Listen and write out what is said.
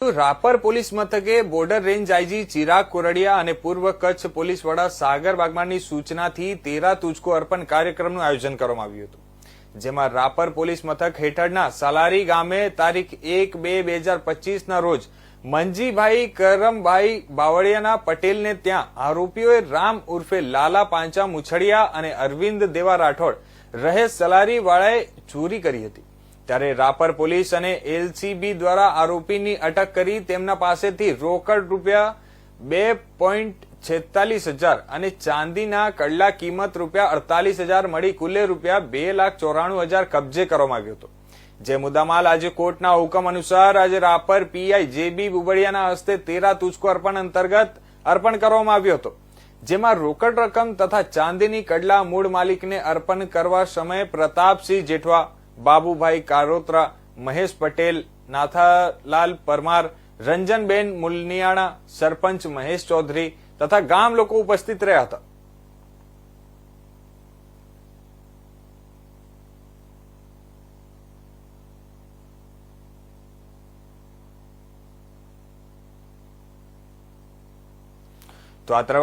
Rapar police મથકે border range IG Chirag Kordiya અને પૂર્વ કચ્છ પોલીસ વડા સાગર વાગમારની સૂચનાથી તેરા તુજકો અર્પણ કાર્યક્રમનું આયોજન કરવામાં આવ્યું હતું, જેમાં રાપર પોલીસ મથક હેઠળના સાલારી ગામે તારીખ એક બે બે હજાર પચીસના રોજ મંજીભાઈ કરમભાઈ બાવળિયાના પટેલને ત્યાં આરોપીઓએ રામ ઉર્ફે લાલા પાંચા મુછડિયા અને અરવિંદ દેવા રાઠોડ રહે સલારીવાળાએ ચોરી કરી હતી. ત્યારે રાપર પોલીસ અને એલસીબી દ્વારા આરોપીની અટક કરી તેમના પાસેથી રોકડ રૂપિયા બે પોઈન્ટ છેતાલીસ હજાર અને ચાંદીના કડલા કિંમત રૂપિયા અડતાલીસ હજાર મળી કુલે રૂપિયા બે લાખ ચોરાણું હજાર કબજે કરવામાં આવ્યો હતો. જે મુદ્દામાલ આજે કોર્ટના હુકમ અનુસાર આજે રાપર પીઆઈ જેબી બુબડિયાના હસ્તે તેરા તુચકો અર્પણ અંતર્ગત અર્પણ કરવામાં આવ્યો હતો. જેમાં રોકડ રકમ તથા ચાંદીની કડલા મૂળ માલિકને અર્પણ કરવા સમયે પ્રતાપસિંહ જેઠવા બાબુભાઈ કારોત્રા મહેશ પટેલ નાથાલાલ પરમાર રંજનબેન મુલનિયાણા સરપંચ મહેશ ચૌધરી તથા ગામ લોકો ઉપસ્થિત રહ્યા હતા તો આ તરફ